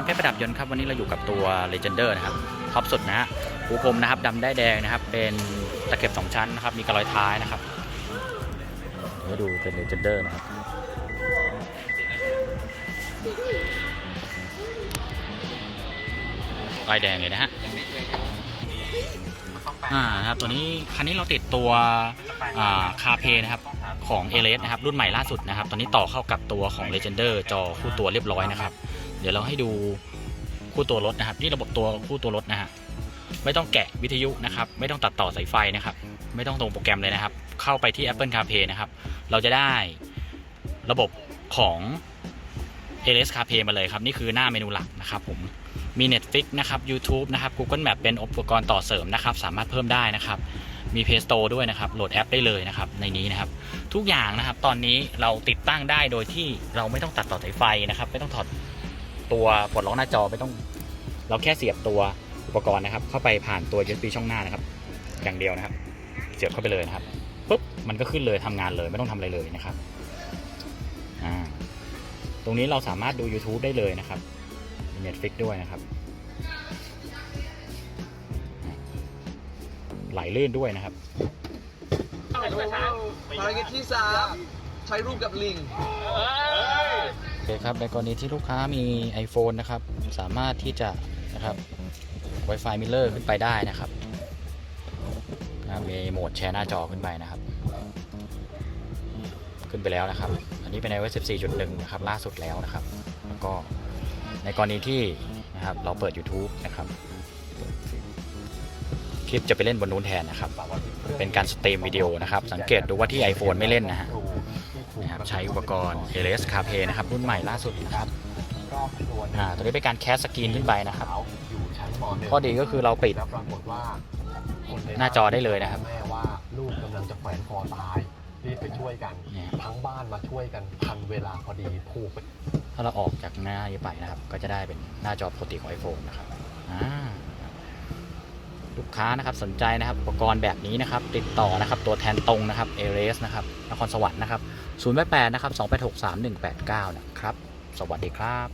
านเพชรประดับยนต์ครับวันนี้เราอยู่กับตัว Legender นะครับท็อปสุดนะฮะปูพรมนะครับดำได้แดงนะครับ เป็นตะเข็บสองชั้นนะครับ มีกระรอยท้ายนะครับเดี๋ยวดูเป็น Legender นะครับลายแดงเลยนะฮะอ่าครับตัวนี้คันนี้เราติดตัวอ่าคาเพนะครับของเอเลสนะครับรุ่นใหม่ล่าสุดนะครับ ตอนนี้ต่อเข้ากับตัวของ Legender จอคู่ตัวเรียบร้อยนะครับ เดี๋ยวเราให้ดูคู่ตัวรถนะครับนี่ระบบตัวคู่ตัวรถนะฮะไม่ต้องแกะวิทยุนะครับ ไม่ต้องตัดต่อสายไฟนะครับ ไม่ต้องตรงโปรแกรมเลยนะครับ เข้าไปที่ Apple CarPlay นะครับ เราจะได้ระบบของ a l s CarPlay มาเลยครับ นี่คือหน้าเมนูหลักนะครับผมมี Netflix นะครับ YouTube นะครับ Google Map เป็นอุปกรณ์ต่อเสริมนะครับ สามารถเพิ่มได้นะครับ มี Play Store ด้วยนะครับ โหลดแอปได้เลยนะครับ ในนี้นะครับ ทุกอย่างนะครับ ตอนนี้เราติดตั้งได้โดยที่เราไม่ต้องตัดต่อสายไฟนะครับ ไม่ต้องถอด ตัวปลดล็อกหน้าจอไม่ต้อง เราแค่เสียบตัวอุปกรณ์นะครับ เข้าไปผ่านตัว USB ช่องหน้านะครับ อย่างเดียวนะครับ เสียบเข้าไปเลยนะครับปุ๊บมันก็ขึ้นเลยทำงานเลยไม่ต้องทำอะไรเลยนะครับอ่าตรงนี้เราสามารถดู YouTube ได้เลยนะครับมี Netflix ด้วยนะครับ ไหลลื่นด้วยนะครับภารกิจที่สามใช้รูปกับลิงโอเคครับในกรณีที่ลูกค้ามี iPhone นะครับ สามารถที่จะนะครับ Wi-Fi Mirror ขึ้นไปได้นะครับมีโหมดแชร์หน้าจอขึ้นไปนะครับ ขึ้นไปแล้วนะครับ อันนี้เป็น iOS 14.1 นะครับ ล่าสุดแล้วนะครับ แล้วก็ในกรณีที่นะครับเราเปิด YouTube นะครับคลิปจะไปเล่นบนนู้นแทนนะครับ เป็นการสตรีมวิดีโอนะครับ สังเกตดูว่าที่ iPhone ไม่เล่นนะฮะ ใช้อุปกรณ์ a l s CarPlay นะครับ รุ่นใหม่ล่าสุดนะครับอ่าตัวนี้เป็นการแคสสกรีนขึ้นไปนะครับ ข้อดีก็คือเราปิดแล้วปรากฏว่าคนใหน้าจอได้เลยนะครับ แม่ว่าลูกกำลังจะแขวนคอตายรีบไปช่วยกันเนี่ยทั้งบ้านมาช่วยกันทันเวลาพอดีผูกไปถ้าเราออกจากหน้านี้ไปนะครับ ก็จะได้เป็นหน้าจอปกติของ iPhone นะครับอ่า ลูกค้านะครับสนใจนะครับอุปกรณ์แบบนี้นะครับติดต่อนะครับตัวแทนตรงนะครับเอเรสนะครับนครสวรรค์นะครับ0 8 8นะครับ2 8 6 3 1 8 9 นะครับ สวัสดีครับ